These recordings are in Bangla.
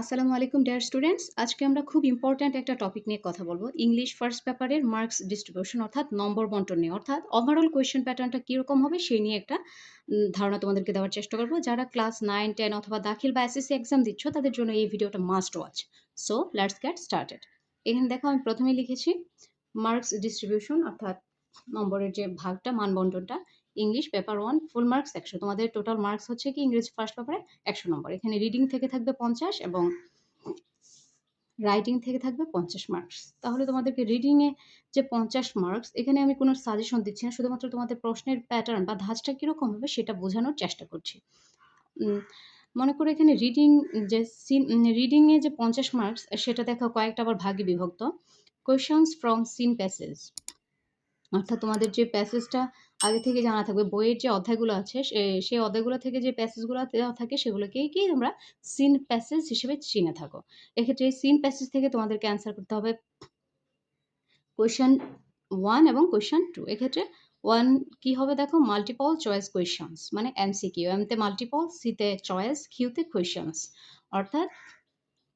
আসসালামু আলাইকুম ডিয়ার স্টুডেন্টস আজকে আমরা খুব ইম্পর্ট্যান্ট একটা টপিক নিয়ে কথা বলব। ইংলিশ ফার্স্ট পেপারের মার্কস ডিস্ট্রিবিউশন অর্থাৎ নম্বর বন্টন নিয়ে। অর্থাৎ ওভারঅল কোয়েশ্চেন প্যাটার্নটা কীরকম হবে, সেই নিয়ে একটা ধারণা তোমাদেরকে দেওয়ার চেষ্টা করব। যারা ক্লাস নাইন টেন অথবা দাখিল বা এসএসসি এক্সাম দিচ্ছ, তাদের জন্য এই ভিডিওটা must watch so let's get started এখানে দেখো, আমি প্রথমে লিখেছি মার্কস ডিস্ট্রিবিউশন অর্থাৎ নম্বরের যে ভাগটা মানবন্টনটা English paper one full marks একশো। তোমাদের টোটাল মার্কস হচ্ছে কি ইংরেজি ফার্স্ট পেপারে একশো নম্বর এখানে রিডিং থেকে থাকবে পঞ্চাশ এবং রাইটিং থেকে থাকবে পঞ্চাশ মার্কস তাহলে তোমাদেরকে রিডিংয়ে যে পঞ্চাশ মার্কস এখানে আমি কোনো সাজেশন দিচ্ছি না, শুধুমাত্র তোমাদের প্রশ্নের প্যাটার্ন বা ধাঁচটা কীরকম হবে সেটা বোঝানোর চেষ্টা করছি। মনে করো এখানে রিডিং যে সিন রিডিংয়ে যে পঞ্চাশ মার্কস সেটা দেখো কয়েকটা আবার ভাগে বিভক্ত। কোয়েশনস ফ্রম সিন প্যাসেজ অর্থাৎ তোমাদের যে প্যাসেজটা আগে থেকে জানা থাকবে, বইয়ের যে অধ্যায়গুলো আছে সেই অধ্যায়গুলো থেকে যে প্যাসেজগুলো দেওয়া থাকে, সেগুলোকেই কি তোমরা সিন প্যাসেজ হিসেবে চিনে থাকো। এক্ষেত্রে এই সিন প্যাসেজ থেকে তোমাদেরকে অ্যান্সার করতে হবে কোয়েশ্চেন ওয়ান এবং কোয়েশ্চেন টু এক্ষেত্রে ওয়ান কি হবে দেখো? মাল্টিপল চয়েস কোয়েশনস মানে এমসিকিউ এমতে মাল্টিপল সিতে চয়েস কিউতে কোয়েশনস অর্থাৎ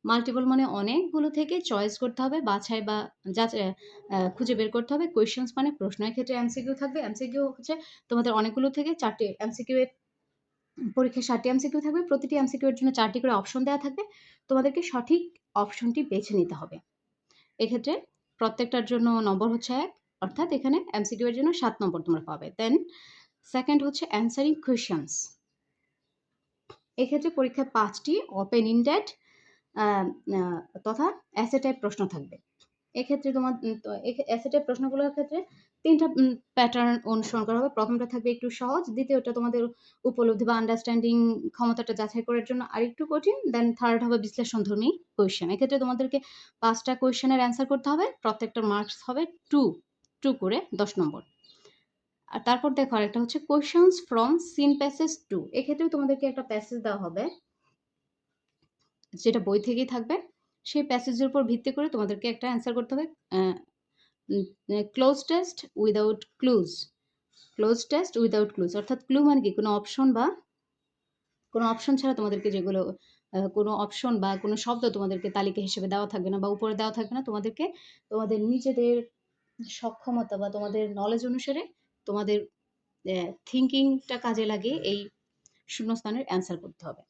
মাল্টিপল মানে অনেকগুলো থেকে চয়েস করতে হবে, বাছাই বা যা খুঁজে বের করতে হবে। কোয়েশনস মানে প্রশ্ন এক্ষেত্রে এমসিকিউ থাকবে। এমসিকিউ হচ্ছে তোমাদের অনেকগুলো থেকে চারটে এমসিকিউ এর, পরীক্ষায় ষাটটি এমসিকিউ থাকবে। প্রতিটি এমসিকিউ এর জন্য চারটি করে অপশন দেওয়া থাকবে। তোমাদেরকে সঠিক অপশনটি বেছে নিতে হবে। এক্ষেত্রে প্রত্যেকটার জন্য নম্বর হচ্ছে এক, অর্থাৎ এখানে এমসিকিউ এর জন্য সাত নম্বর তোমরা পাবে। দেন সেকেন্ড হচ্ছে অ্যান্সারিং কোয়েশনস এক্ষেত্রে পরীক্ষায় পাঁচটি ওপেন ইন্ডেড তথা অ্যাসে টাইপ প্রশ্ন থাকবে। এক্ষেত্রে তোমার অ্যাসে টাইপ প্রশ্নগুলোর ক্ষেত্রে তিনটা প্যাটার্ন অনুসরণ করা হবে। প্রথমটা থাকবে একটু সহজ, দ্বিতীয়টা তোমাদের উপলব্ধি বা আন্ডারস্ট্যান্ডিং ক্ষমতাটা যাচাই করার জন্য আরেকটু কঠিন দেন থার্ড হবে বিশ্লেষণধর্মী কোয়েশ্চেন এক্ষেত্রে তোমাদেরকে পাঁচটা কোয়েশ্চেনের অ্যান্সার করতে হবে প্রত্যেকটার মার্কস হবে টু টু করে দশ নম্বর। আর তারপর দেখো আরেকটা হচ্ছে questions from seen passage two এক্ষেত্রেও তোমাদেরকে একটা প্যাসেজ দেওয়া হবে। যেটা বই থেকেই থাকবে, সেই প্যাসেজের উপর ভিত্তি করে তোমাদেরকে একটা অ্যান্সার করতে হবে। Cloze test without clues cloze test without clues অর্থাৎ ক্লু মানে কি? কোনো অপশন বা, কোনো অপশন ছাড়া তোমাদেরকে যেগুলো কোনো অপশন বা কোনো শব্দ তোমাদেরকে তালিকা হিসেবে দেওয়া থাকবে না বা উপরে দেওয়া থাকবে না। তোমাদেরকে তোমাদের নিজেদের সক্ষমতা বা তোমাদের নলেজ অনুসারে তোমাদের থিঙ্কিংটা কাজে লাগিয়ে এই শূন্যস্থানের অ্যান্সার করতে হবে।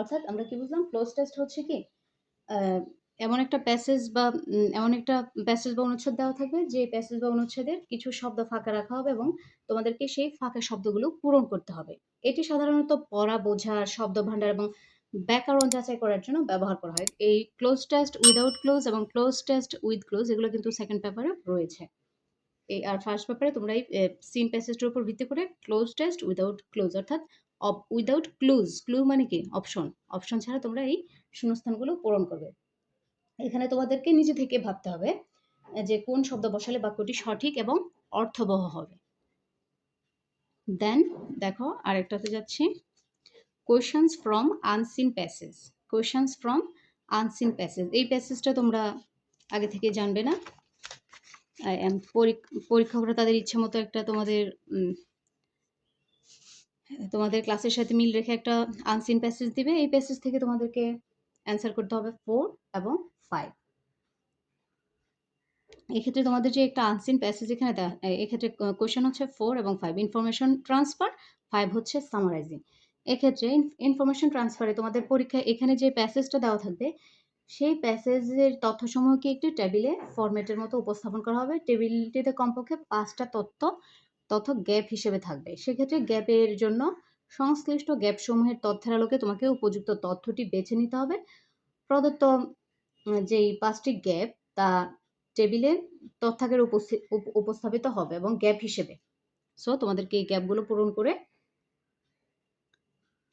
অর্থাৎ আমরা কি বুঝলাম? ক্লোজ টেস্ট হচ্ছে কি এমন একটা প্যাসেজ বা এমন একটা প্যাসেজ বা অনুচ্ছেদ দেওয়া থাকবে, যে প্যাসেজ বা অনুচ্ছেদের কিছু শব্দ ফাঁকা রাখা হবে এবং তোমাদেরকে সেই ফাঁকা শব্দগুলো পূরণ করতে হবে। এটি সাধারণত পড়া, বোঝা, শব্দ ভাণ্ডার এবং ব্যাকরণ যাচাই করার জন্য ব্যবহার করা হয়। এই ক্লোজ টেস্ট উইদাউট ক্লোজ এবং ক্লোজ টেস্ট উইথ ক্লোজ এগুলো কিন্তু সেকেন্ড পেপারে রয়েছে। এই, আর ফার্স্ট পেপারে তোমরা এই সিন প্যাসেজটার উপর ভিত্তি করে ক্লোজ টেস্ট উইদাউট ক্লোজ অর্থাৎ উইদাউট ক্লুজ ক্লু মানে কি? অপশন অপশন ছাড়া তোমরা এই শূন্যস্থানগুলো পূরণ করবে। এখানে তোমাদেরকে নিজে থেকে ভাবতে হবে, যে কোন শব্দ বসালে বাক্যটি সঠিক এবং অর্থবহ হবে। দেন দেখো, আরেকটাতে যাচ্ছি। Questions from unseen passage questions from unseen passage এই প্যাসেজটা তোমরা আগে থেকে জানবে না। পরীক্ষকরা তাদের ইচ্ছে মতো একটা তোমাদের তোমাদের ক্লাসের সাথে মিল রেখে একটা আনসিন প্যাসেজ দিবে। এই প্যাসেজ থেকে তোমাদেরকে অ্যান্সার করতে হবে ফোর এবং ফাইভ এক্ষেত্রে তোমাদের যে একটা আনসিন প্যাসেজ এখানে এক্ষেত্রে কোয়েশন হচ্ছে ফোর এবং ফাইভ ইনফরমেশন ট্রান্সফার ফাইভ হচ্ছে সামারাইজিং এক্ষেত্রে ইনফরমেশন ট্রান্সফারে তোমাদের পরীক্ষায় এখানে যে প্যাসেজটা দেওয়া থাকবে, সেই প্যাসেজের তথ্যসমূহকে একটি টেবিলে ফরম্যাটের মতো উপস্থাপন করা হবে। টেবিলটিতে কমপক্ষে পাঁচটা তথ্য তথ্য গ্যাপ হিসেবে থাকবে। সেক্ষেত্রে গ্যাপের জন্য সংশ্লিষ্ট গ্যাপসমূহের তথ্যের আলোকে তোমাকে উপযুক্ত তথ্যটি বেছে নিতে হবে। প্রদত্ত যেই পাঁচটি গ্যাপ, তা টেবিলে তথ্যাকের উপস্থি- উপ- উপস্থাপিত হবে এবং গ্যাপ হিসেবে। সো তোমাদেরকে এই গ্যাপগুলো পূরণ করে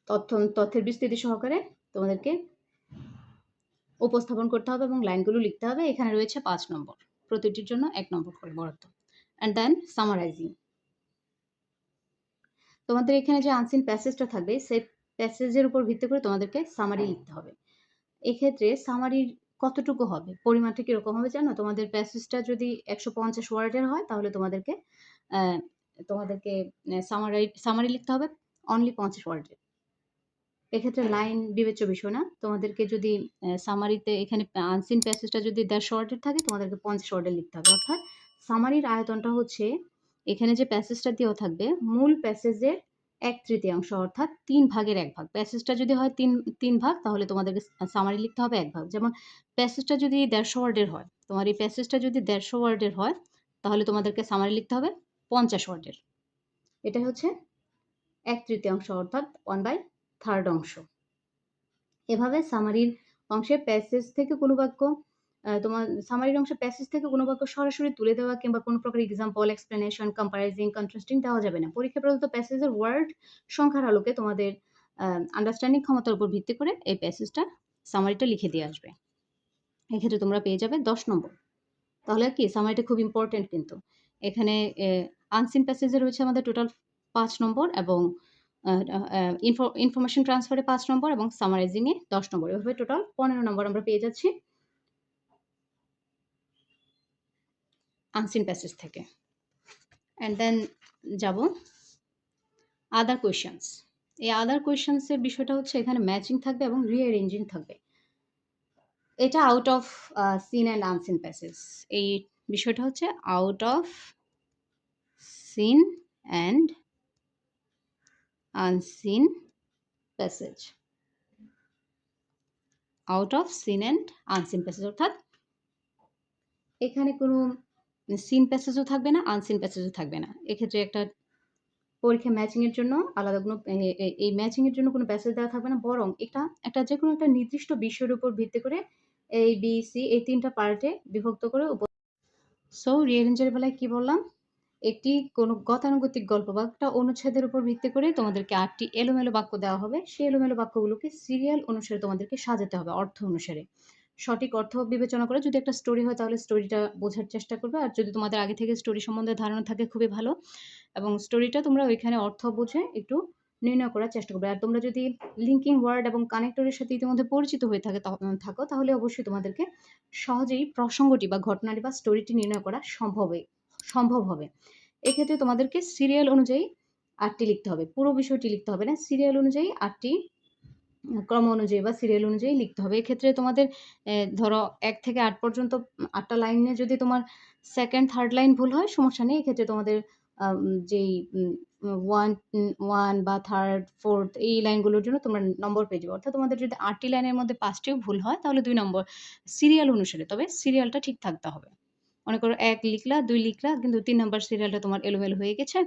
তথ্য, তথ্যের বিস্তৃতি সহকারে তোমাদেরকে উপস্থাপন করতে হবে এবং লাইনগুলো লিখতে হবে। এখানে রয়েছে পাঁচ নম্বর। প্রতিটির জন্য এক নম্বর করে বরাদ্দ। অ্যান্ড দেন সামারাইজিং তোমাদের এখানে যে আনসিন প্যাসেজটা থাকবে, সেই প্যাসেজের উপর ভিত্তি করে তোমাদেরকে সামারি লিখতে হবে। এক্ষেত্রে সামারির কতটুকু হবে? পরিমাণটা কীরকম হবে জানো? তোমাদের প্যাসেজটা যদি একশো পঞ্চাশ ওয়ার্ডের হয়, তাহলে তোমাদেরকে তোমাদেরকে সামারি সামারি লিখতে হবে অনলি পঞ্চাশ ওয়ার্ডের এক্ষেত্রে লাইন বিবেচ্য বিষয় না। তোমাদেরকে যদি সামারিতে এখানে আনসিন প্যাসেজটা যদি দেড়শো ওয়ার্ডের থাকে, তোমাদেরকে পঞ্চাশ ওয়ার্ডের লিখতে হবে। অর্থাৎ সামারির আয়তনটা হচ্ছে এখানে যে প্যাসেজটা দেওয়া থাকবে, মূল প্যাসেজের এক তৃতীয়াংশ অর্থাৎ তিন ভাগের এক ভাগ। প্যাসেজটা যদি হয় তিন তিন ভাগ, তাহলে তোমাদেরকে সামারি লিখতে হবে এক ভাগ। যেমন প্যাসেজটা যদি দেড়শো ওয়ার্ডের হয়, তোমার এই প্যাসেজটা যদি দেড়শো ওয়ার্ডের হয়, তাহলে তোমাদেরকে সামারি লিখতে হবে পঞ্চাশ ওয়ার্ডের। এটা হচ্ছে এক তৃতীয়াংশ অর্থাৎ ওয়ান বাই থার্ড অংশ। এভাবে সামারির অংশে প্যাসেজ থেকে কোনো বাক্য তোমার সামারির অংশে প্যাসেজ থেকে কোনো বাক্য সরাসরি তুলে দেওয়া কিংবা কোনো প্রকার এক্সাম্পল এক্সপ্লেনেশন কম্পারাইজিং কন্ট্রাস্টিং দেওয়া যাবে না। পরীক্ষা প্রদত্ত প্যাসেজের ওয়ার্ড সংখ্যার আলোকে তোমাদের আন্ডারস্ট্যান্ডিং ক্ষমতার উপর ভিত্তি করে এই প্যাসেজটা সামারিটা লিখে দিয়ে আসবে। এক্ষেত্রে তোমরা পেয়ে যাবে দশ নম্বর। তাহলে কি? সামারিটা খুব ইম্পর্টেন্ট কিন্তু। এখানে আনসিন প্যাসেজে রয়েছে আমাদের টোটাল পাঁচ নম্বর এবং ইনফরমেশন ট্রান্সফারে পাঁচ নম্বর এবং সামারাইজিংয়ে দশ নম্বর। এভাবে টোটাল পনেরো নম্বর আমরা পেয়ে যাচ্ছি। আনসিন প্যাসেজ থেকে। অ্যান্ড দেন যাব আদার কোয়েশনস এই আদার কোয়েশনসের বিষয়টা হচ্ছে এখানে ম্যাচিং থাকবে এবং রিঅ্যারেঞ্জিং থাকবে। এটা out of seen and unseen passage এই বিষয়টা হচ্ছে out of seen and unseen passage out of seen and unseen passage অর্থাৎ এখানে কোনো সিন প্যাসেজও থাকবে না আনসিন প্যাসেজও থাকবে না। এক্ষেত্রে একটা পরীক্ষা ম্যাচিংয়ের জন্য আলাদা কোনো এই ম্যাচিংয়ের জন্য কোনো প্যাসেজ দেওয়া থাকবে না। বরং এটা একটা যে কোনো একটা নির্দিষ্ট বিষয়ের উপর ভিত্তি করে এই বি সি এই তিনটা পার্টে বিভক্ত করে সো রিয়ারেঞ্জের বেলায় কি বললাম? একটি কোনো গতানুগতিক গল্প বা একটা অনুচ্ছেদের উপর ভিত্তি করে তোমাদেরকে আটটি এলোমেলো বাক্য দেওয়া হবে। সেই এলোমেলো বাক্যগুলোকে সিরিয়াল অনুসারে তোমাদেরকে সাজাতে হবে, অর্থ অনুসারে। সঠিক অর্থ বিবেচনা করে যদি একটা স্টোরি হয় তাহলে স্টোরিটা বোঝার চেষ্টা করবে। আর যদি তোমাদের আগে থেকে স্টোরি সম্বন্ধে ধারণা থাকে খুবই ভালো। এবং স্টোরিটা তোমরা ওইখানে অর্থ বুঝে একটু নির্ণয় করার চেষ্টা করবে। আর তোমরা যদি লিঙ্কিং ওয়ার্ড এবং কানেক্টরের সাথে ইতিমধ্যে পরিচিত হয়ে থাকে থাকো, তাহলে অবশ্যই তোমাদেরকে সহজেই প্রসঙ্গটি বা ঘটনাটি বা স্টোরিটি নির্ণয় করা সম্ভব সম্ভব হবে। এক্ষেত্রে তোমাদেরকে সিরিয়াল অনুযায়ী আটটি লিখতে হবে। পুরো বিষয়টি লিখতে হবে না। সিরিয়াল অনুযায়ী আটটি ক্রম অনুযায়ী বা সিরিয়াল অনুযায়ী লিখতে হবে। এক্ষেত্রে তোমাদের ধরো এক থেকে আট পর্যন্ত, আটটা লাইনে যদি তোমার সেকেন্ড থার্ড লাইন ভুল হয়, সমস্যা নেই। এক্ষেত্রে তোমাদের যেই ওয়ান ওয়ান বা থার্ড ফোর্থ এই লাইনগুলোর জন্য তোমরা নম্বর পেয়ে যাবে। অর্থাৎ তোমাদের যদি আটটি লাইনের মধ্যে পাঁচটিও ভুল হয়, তাহলে দুই নম্বর সিরিয়াল অনুসারে, তবে সিরিয়ালটা ঠিক থাকতে হবে। মনে করো এক লিখলা, দুই লিখলা, কিন্তু তিন নম্বর সিরিয়ালটা তোমার এলোমেলো হয়ে গেছে।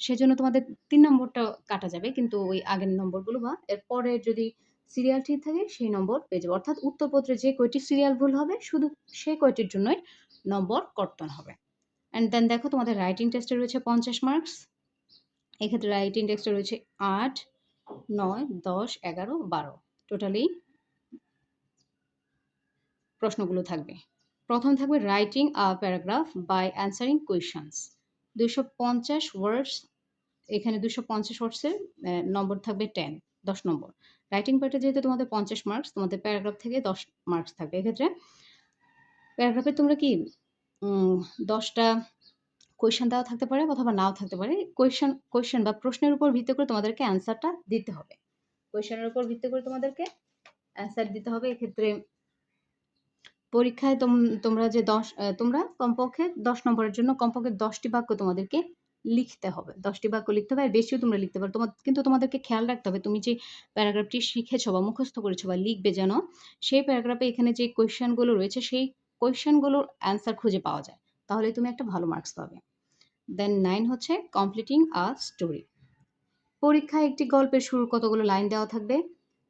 সেজন্য তোমাদের তিন নম্বরটা কাটা যাবে, কিন্তু ওই আগের নম্বরগুলো বা এরপরে যদি সিরিয়াল ঠিক থাকে, সেই নম্বর পেয়ে যাবে। অর্থাৎ উত্তরপত্রে যে কয়টি সিরিয়াল ভুল হবে, শুধু সেই কয়টির জন্যই নম্বর কর্তন হবে। অ্যান্ড দেন দেখো তোমাদের রাইটিং টেস্টে রয়েছে পঞ্চাশ মার্কস এক্ষেত্রে রাইটিং টেস্টে রয়েছে আট, নয়, দশ, এগারো, বারো। টোটালি প্রশ্নগুলো থাকবে। প্রথম থাকবে writing a paragraph by answering questions দুশো পঞ্চাশ ওয়ার্ডস এখানে দুশো পঞ্চাশ ওয়ার্ডসের নম্বর থাকবে টেন দশ নম্বর রাইটিং পার্টে যেহেতু তোমাদের পঞ্চাশ মার্কস তোমাদের প্যারাগ্রাফ থেকে দশ মার্কস থাকবে। এক্ষেত্রে প্যারাগ্রাফে তোমরা কি দশটা কোয়েশন দেওয়া থাকতে পারে অথবা নাও থাকতে পারে। কোয়েশন কোয়েশন বা প্রশ্নের উপর ভিত্তি করে তোমাদেরকে অ্যান্সারটা দিতে হবে। কোয়েশনের উপর ভিত্তি করে তোমাদেরকে অ্যান্সার দিতে হবে। এক্ষেত্রে পরীক্ষায় তোমরা যে দশ তোমরা কমপক্ষে দশ নম্বরের জন্য কমপক্ষে দশটি বাক্য তোমাদেরকে লিখতে হবে। দশটি বাক্য লিখতে হবে, আর বেশিও তোমরা লিখতে পারো। তোমার কিন্তু তোমাদেরকে খেয়াল রাখতে হবে, তুমি যে প্যারাগ্রাফটি শিখেছো বা মুখস্থ করেছ বা লিখবে যেন, সেই প্যারাগ্রাফে এখানে যে কোয়েশ্চেনগুলো রয়েছে, সেই কোয়েশ্চেনগুলোর অ্যান্সার খুঁজে পাওয়া যায়। তাহলে তুমি একটা ভালো মার্কস পাবে। দেন নাইন হচ্ছে কমপ্লিটিং আ স্টোরি। পরীক্ষায় একটি গল্পের শুরুর কতগুলো লাইন দেওয়া থাকবে?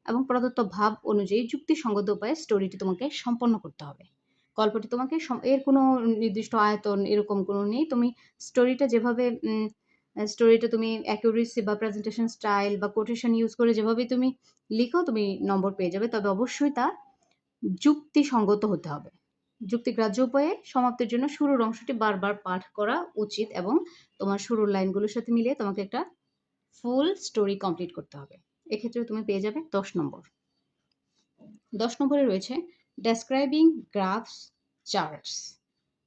এবং প্রদত্ত ভাব অনুযায়ী যুক্তিসঙ্গত উপায়ে স্টোরিটি তোমাকে সম্পন্ন করতে হবে। গল্পটি তোমাকে এর কোনো নির্দিষ্ট আয়তন এরকম কোনো নেই। তুমি স্টোরিটা যেভাবে স্টোরিটা তুমি অ্যাকিউরেসি বা প্রেজেন্টেশন স্টাইল বা কোটেশন ইউজ করে যেভাবে তুমি লিখো, তুমি নম্বর পেয়ে যাবে। তবে অবশ্যই তা যুক্তিসঙ্গত হতে হবে। যুক্তিগ্রাহ্য উপায়ে সমাপ্তির জন্য শুরুর অংশটি বারবার পাঠ করা উচিত এবং তোমার শুরুর লাইনগুলোর সাথে মিলিয়ে তোমাকে একটা ফুল স্টোরি কমপ্লিট করতে হবে। এক্ষেত্রে তুমি পেয়ে যাবে দশ নম্বর দশ নম্বরে রয়েছে ডেসক্রাইবিং গ্রাফস চার্টস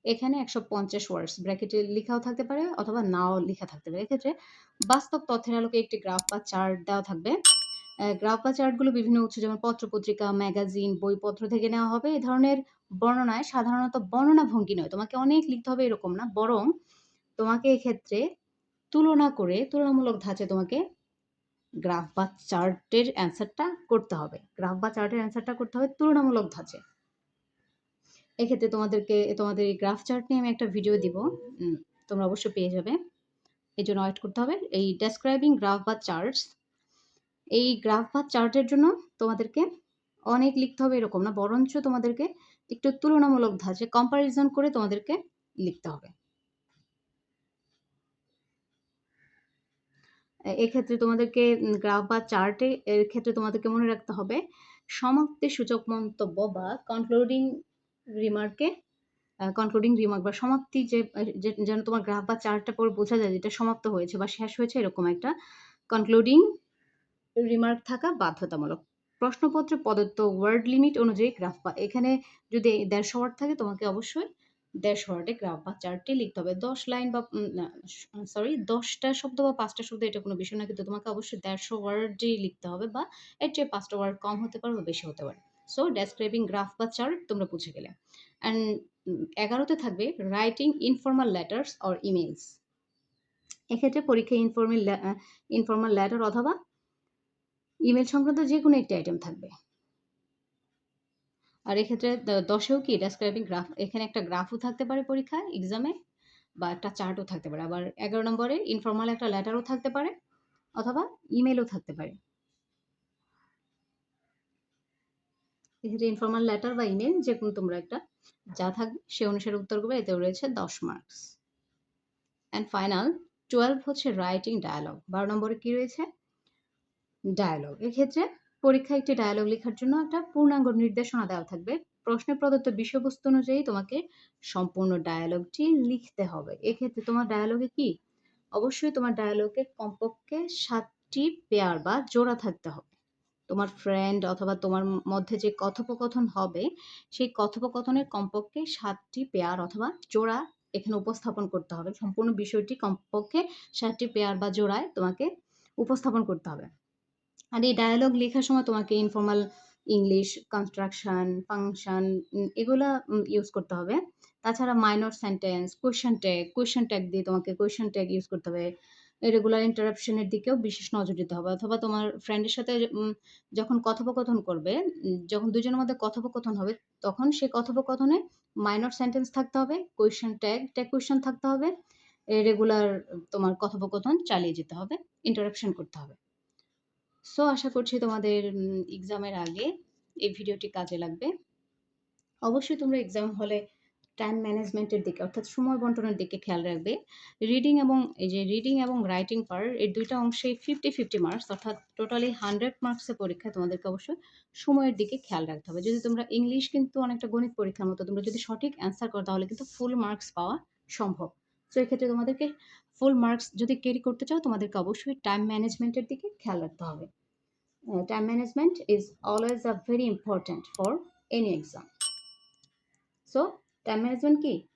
এখানে একশো পঞ্চাশ ওয়ার্ডস ব্র্যাকেটে লেখাও থাকতে পারে অথবা নাও লেখা থাকতে পারে এক্ষেত্রে বাস্তব তথ্যের আলোকে একটি গ্রাফ বা চার্ট দেওয়া থাকবে গ্রাফ বা চার্টগুলো বিভিন্ন উৎস যেমন পত্র-পত্রিকা, ম্যাগাজিন, বইপত্র থেকে নেওয়া হবে। এ ধরনের বর্ণনায় সাধারণত বর্ণনা ভঙ্গি নয়। তোমাকে অনেক লিখতে হবে এরকম না। বরং তোমাকে এক্ষেত্রে তুলনা করে তুলনামূলক ধাঁচে তোমাকে গ্রাফ বা চার্টের অ্যান্সারটা করতে হবে। গ্রাফ বা চার্টের অ্যান্সারটা করতে হবে, তুলনামূলক ধাঁচে। এক্ষেত্রে তোমাদেরকে, তোমাদের এই গ্রাফ চার্ট নিয়ে আমি একটা ভিডিও দিব। তোমরা অবশ্যই পেয়ে যাবে। এই জন্য ওয়েট করতে হবে। এই ডেসক্রাইবিং গ্রাফ বা চার্টস এই গ্রাফ বা চার্টের জন্য তোমাদেরকে অনেক লিখতে হবে এরকম না। বরঞ্চ তোমাদেরকে একটু তুলনামূলক ধাঁচে কম্পারিজন করে তোমাদেরকে লিখতে হবে। এক্ষেত্রে তোমাদেরকে গ্রাফ বা চার্টে এর ক্ষেত্রে তোমাদেরকে মনে রাখতে হবে সমাপ্তি সূচক মন্তব্য বা কনক্লুডিং রিমার্কে কনক্লুডিং রিমার্ক বা সমাপ্তি যে যেন তোমার গ্রাফ বা চার্টটা পড়ে বোঝা যায় যেটা সমাপ্ত হয়েছে বা শেষ হয়েছে, এরকম একটা কনক্লুডিং রিমার্ক থাকা বাধ্যতামূলক। প্রশ্নপত্রে প্রদত্ত ওয়ার্ড লিমিট অনুযায়ী গ্রাফ বা, এখানে যদি ১৫০ ওয়ার্ড থাকে তোমাকে অবশ্যই ১৫০ ওয়ার্ডে গ্রাফ বা চার্টটি লিখতে হবে। ১০ লাইন বা সরি দশটা শব্দ বা পাঁচটা শব্দ এটা কোনো বিষয় না। কিন্তু তোমাকে অবশ্যই ১৫০ ওয়ার্ডই লিখতে হবে বা এর চেয়ে ৫ টা ওয়ার্ড কম হতে পারে বা বেশি হতে পারে। সো ডেসক্রাইবিং গ্রাফ বা চার্ট তোমরা বুঝে গেলে। অ্যান্ড এগারোতে থাকবে writing informal letters or emails এক্ষেত্রে পরীক্ষায় ইনফরমাল ইনফরমাল লেটার অথবা ইমেল সংক্রান্ত যে কোনো একটি আইটেম থাকবে। আর এক্ষেত্রে দশেও কি ডেসক্রাইবিং গ্রাফ এখানে একটা গ্রাফও থাকতে পারে পরীক্ষায় এক্সামে বা একটা চার্টও থাকতে পারে। আবার ১১ নম্বরে ইনফরমাল একটা লেটারও থাকতে পারে, অথবা ইমেলও থাকতে পারে। এক্ষেত্রে ইনফরমাল লেটার বা ইমেইল যেকোনো তোমরা একটা, যা থাকবে, সে অনুসারে উত্তর করবে। এতেও রয়েছে ১০ মার্কস। অ্যান্ড ফাইনাল 12 হচ্ছে রাইটিং ডায়ালগ। ১২ নম্বরে কি রয়েছে? ডায়ালগ। এক্ষেত্রে পরীক্ষায় একটি ডায়ালগ লেখার জন্য একটা পূর্ণাঙ্গ নির্দেশনা দেওয়া থাকবে। প্রশ্নে প্রদত্ত বিষয়বস্তু অনুযায়ী তোমাকে সম্পূর্ণ ডায়ালগটি লিখতে হবে। এক্ষেত্রে তোমার ডায়ালগে কি? অবশ্যই তোমার ডায়ালগে কমপক্ষে সাতটি পেয়ার বা জোড়া থাকতে হবে। তোমার ফ্রেন্ড অথবা তোমার মধ্যে যে কথোপকথন হবে, সেই কথোপকথনের কমপক্ষে সাতটি পেয়ার অথবা জোড়া এখানে উপস্থাপন করতে হবে। সম্পূর্ণ বিষয়টি কমপক্ষে সাতটি পেয়ার বা জোড়ায় তোমাকে উপস্থাপন করতে হবে। আর এই ডায়ালগ লেখার সময় তোমাকে ইনফরমাল ইংলিশ, কনস্ট্রাকশন, ফাংশন এগুলা ইউজ করতে হবে। তাছাড়া minor sentence, question tag, question tag দিয়ে তোমাকে কোয়েশ্চেন ট্যাগ ইউজ করতে হবে। রেগুলার ইন্টারাপশন এর দিকেও বিশেষ নজর দিতে হবে। অথবা তোমার ফ্রেন্ডের সাথে যখন কথোপকথন করবে, যখন দুজনের মধ্যে কথোপকথন হবে, তখন সেই কথোপকথনে মাইনর সেন্টেন্স থাকতে হবে, কোয়েশ্চেন ট্যাগ, ট্যাগ কোয়েশ্চেন থাকতে হবে। রেগুলার তোমার কথোপকথন চালিয়ে যেতে হবে। ইন্টারাপশন করতে হবে। সো আশা করছি তোমাদের এক্সামের আগে এই ভিডিওটি কাজে লাগবে। অবশ্যই তোমরা এক্সাম হলে টাইম ম্যানেজমেন্টের দিকে অর্থাৎ সময় বন্টনের দিকে খেয়াল রাখবে। রিডিং এবং এই যে রিডিং এবং রাইটিং পার এই ২ টা অংশেই 50, 50 মার্কস অর্থাৎ টোটালি 100 মার্কসের পরীক্ষায় তোমাদেরকে অবশ্যই সময়ের দিকে খেয়াল রাখতে হবে। যদি তোমরা ইংলিশ কিন্তু অনেকটা গণিত পরীক্ষার মতো। তোমরা যদি সঠিক অ্যান্সার করো তাহলে কিন্তু ফুল মার্কস পাওয়া সম্ভব। সো এক্ষেত্রে তোমাদেরকে ফুল মার্কস যদি ক্যারি করতে চাও তোমাদেরকে অবশ্যই টাইম ম্যানেজমেন্টের দিকে খেয়াল রাখতে হবে। Uh, time management is always a very important for any exam. So time management কি?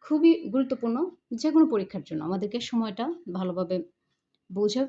খুবই গুরুত্বপূর্ণ যেকোনো পরীক্ষার জন্য। আমাদেরকে সময়টা ভালোভাবে বুঝে